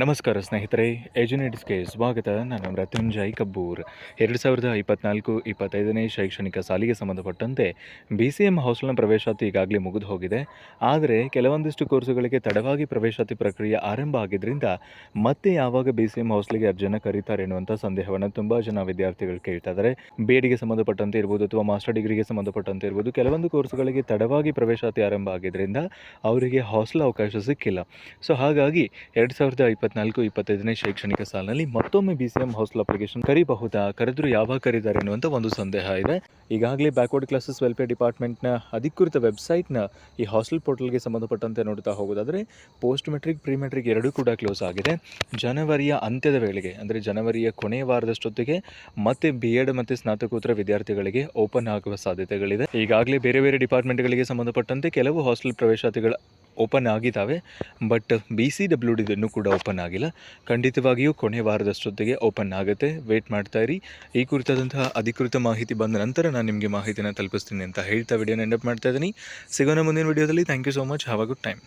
ನಮಸ್ಕಾರ ಸ್ನೇಹಿತರೆ ಏಜುನೇಟ್ಸ್ಗೆ ಸ್ವಾಗತ. ನಾನು ಮೃತ್ಯುಂಜಯ್ ಕಬ್ಬೂರ್. ಎರಡು ಸಾವಿರದ ಇಪ್ಪತ್ನಾಲ್ಕು ಇಪ್ಪತ್ತೈದನೇ ಶೈಕ್ಷಣಿಕ ಸಾಲಿಗೆ ಸಂಬಂಧಪಟ್ಟಂತೆ ಬಿ ಸಿ ಎಂ ಹಾಸ್ಟೆಲ್ನ ಪ್ರವೇಶಾತಿ ಈಗಾಗಲೇ ಮುಗಿದು ಹೋಗಿದೆ. ಆದರೆ ಕೆಲವೊಂದಿಷ್ಟು ಕೋರ್ಸುಗಳಿಗೆ ತಡವಾಗಿ ಪ್ರವೇಶಾತಿ ಪ್ರಕ್ರಿಯೆ ಆರಂಭ ಆಗಿದ್ದರಿಂದ ಮತ್ತೆ ಯಾವಾಗ ಬಿ ಸಿ ಎಂ ಹಾಸ್ಟೆಲ್ಗೆ ಅರ್ಜಿಯನ್ನು ಕರೀತಾರೆ ಎನ್ನುವಂಥ ಸಂದೇಹವನ್ನು ತುಂಬ ಜನ ವಿದ್ಯಾರ್ಥಿಗಳು ಕೇಳ್ತಾ ಇದ್ದಾರೆ. ಬಿ ಎಡ್ಗೆ ಸಂಬಂಧಪಟ್ಟಂತೆ ಇರ್ಬೋದು ಅಥವಾ ಮಾಸ್ಟರ್ ಡಿಗ್ರಿಗೆ ಸಂಬಂಧಪಟ್ಟಂತೆ ಇರ್ಬೋದು, ಕೆಲವೊಂದು ಕೋರ್ಸುಗಳಿಗೆ ತಡವಾಗಿ ಪ್ರವೇಶಾತಿ ಆರಂಭ ಆಗಿದ್ದರಿಂದ ಅವರಿಗೆ ಹಾಸ್ಟೆಲ್ ಅವಕಾಶ ಸಿಕ್ಕಿಲ್ಲ. ಸೊ ಹಾಗಾಗಿ ಎರಡು ಸಾವಿರದ ಇಪ್ಪತ್ನಾಲ್ಕು, ಇಪ್ಪತ್ತೈದನೇ ಶೈಕ್ಷಣಿಕ ಸಾಲಿನಲ್ಲಿ ಮತ್ತೊಮ್ಮೆ B C M hostel application ಕರಿಬಹುದಾ? ಕರೆದ್ರು ಯಾವಾಗ ಕರೀತಾರೆ ಅನ್ನುವಂಥ ಒಂದು ಸಂದೇಹ ಇದೆ. ಈಗಾಗಲೇ ಬ್ಯಾಕ್ವರ್ಡ್ ಕ್ಲಾಸಸ್ ವೆಲ್ಫೇರ್ ಡಿಪಾರ್ಟ್ಮೆಂಟ್ನ ಅಧಿಕೃತ ವೆಬ್ಸೈಟ್ನ ಈ ಹಾಸ್ಟೆಲ್ ಪೋರ್ಟಲ್ಗೆ ಸಂಬಂಧಪಟ್ಟಂತೆ ನೋಡ್ತಾ ಹೋಗೋದಾದರೆ ಪೋಸ್ಟ್ ಮೆಟ್ರಿಕ್ ಪ್ರೀ ಮೆಟ್ರಿಕ್ ಎರಡೂ ಕೂಡ ಕ್ಲೋಸ್ ಆಗಿದೆ. ಜನವರಿಯ ಅಂತ್ಯದ ವೇಳೆಗೆ, ಅಂದರೆ ಜನವರಿಯ ಕೊನೆಯ ವಾರದಷ್ಟೊತ್ತಿಗೆ ಮತ್ತೆ ಬಿ ಎಡ್ ಮತ್ತು ಸ್ನಾತಕೋತ್ತರ ವಿದ್ಯಾರ್ಥಿಗಳಿಗೆ ಓಪನ್ ಆಗುವ ಸಾಧ್ಯತೆಗಳಿದೆ. ಈಗಾಗಲೇ ಬೇರೆ ಬೇರೆ ಡಿಪಾರ್ಟ್ಮೆಂಟ್ಗಳಿಗೆ ಸಂಬಂಧಪಟ್ಟಂತೆ ಕೆಲವು ಹಾಸ್ಟೆಲ್ ಪ್ರವೇಶಾತಿಗಳು ಓಪನ್ ಆಗಿದ್ದಾವೆ, ಬಟ್ ಬಿ ಸಿ ಡಬ್ಲ್ಯೂ ಡಿದನ್ನು ಕೂಡ ಓಪನ್ ಆಗಿಲ್ಲ. ಖಂಡಿತವಾಗಿಯೂ ಕೊನೆ ವಾರದಷ್ಟೊತ್ತಿಗೆ ಓಪನ್ ಆಗುತ್ತೆ. ವೇಟ್ ಮಾಡ್ತಾ ಇರಿ. ಈ ಕುರಿತಾದಂತಹ ಅಧಿಕೃತ ಮಾಹಿತಿ ಬಂದ ನಂತರ ನಾನು ನಿಮಗೆ ಮಾಹಿತಿನ ತಲುಪಿಸ್ತೀನಿ ಅಂತ ಹೇಳ್ತಾ ವಿಡಿಯೋನ ಎಂಡಪ್ ಮಾಡ್ತಾ ಇದ್ದೀನಿ. ಸಿಗೋಣ ಮುಂದಿನ ವಿಡಿಯೋದಲ್ಲಿ thank you so much have a good time